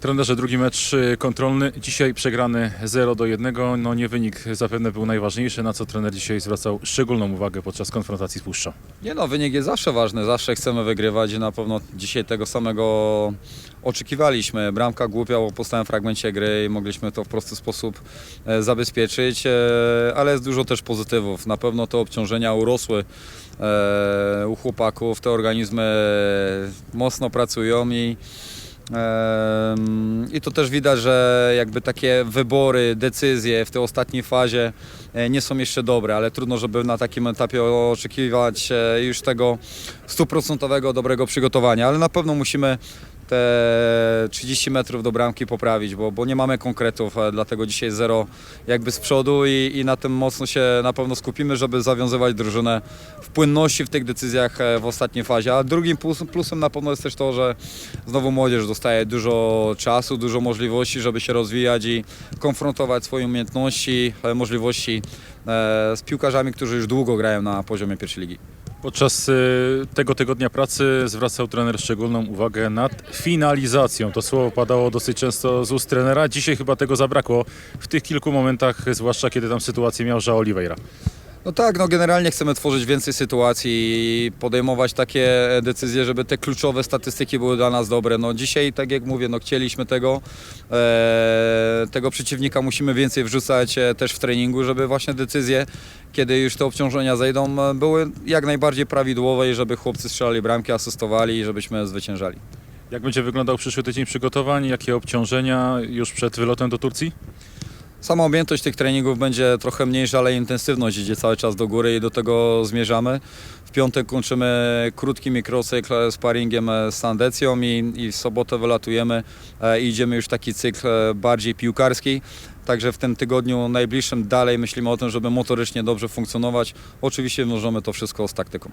Trenerze, drugi mecz y, kontrolny. Dzisiaj przegrany 0 do 1. No nie wynik zapewne był najważniejszy, na co trener dzisiaj zwracał szczególną uwagę podczas konfrontacji z Puszczą. Nie no, wynik jest zawsze ważny, zawsze chcemy wygrywać i na pewno dzisiaj tego samego oczekiwaliśmy. Bramka głupia po postałym fragmencie gry i mogliśmy to w prosty sposób e, zabezpieczyć, e, ale jest dużo też pozytywów. Na pewno te obciążenia urosły e, u chłopaków, te organizmy mocno pracują i I to też widać, że jakby takie wybory, decyzje w tej ostatniej fazie e, nie są jeszcze dobre, ale trudno, żeby na takim etapie oczekiwać e, już tego stuprocentowego dobrego przygotowania, ale na pewno musimy te 30 metrów do bramki poprawić, bo, bo nie mamy konkretów, e, dlatego dzisiaj zero jakby z przodu i, i na tym mocno się na pewno skupimy, żeby zawiązywać drużynę w płynności w tych decyzjach e, w ostatniej fazie. A drugim plus, plusem na pewno jest też to, że znowu młodzież dostaje dużo czasu, dużo możliwości, żeby się rozwijać i konfrontować swoje umiejętności, e, możliwości z piłkarzami, którzy już długo grają na poziomie pierwszej ligi. Podczas y, tego tygodnia pracy zwracał trener szczególną uwagę nad finalizacją. To słowo padało dosyć często z ust trenera. Dzisiaj chyba tego zabrakło w tych kilku momentach, zwłaszcza kiedy tam sytuację miał Żao Oliveira. No tak, no generalnie chcemy tworzyć więcej sytuacji i podejmować takie decyzje, żeby te kluczowe statystyki były dla nas dobre. No dzisiaj, tak jak mówię, no chcieliśmy tego, e, tego przeciwnika musimy więcej wrzucać e, też w treningu, żeby właśnie decyzje, kiedy już te obciążenia zejdą, e, były jak najbardziej prawidłowe i żeby chłopcy strzelali bramki, asystowali i żebyśmy zwyciężali. Jak będzie wyglądał przyszły tydzień przygotowań? Jakie obciążenia już przed wylotem do Turcji? Sama objętość tych treningów będzie trochę mniejsza, ale intensywność idzie cały czas do góry i do tego zmierzamy. W piątek kończymy krótki mikrocykl sparingiem z Sandecją i, i w sobotę wylatujemy e, i idziemy już taki cykl e, bardziej piłkarski. Także w tym tygodniu najbliższym dalej myślimy o tym, żeby motorycznie dobrze funkcjonować. Oczywiście wiążemy to wszystko z taktyką.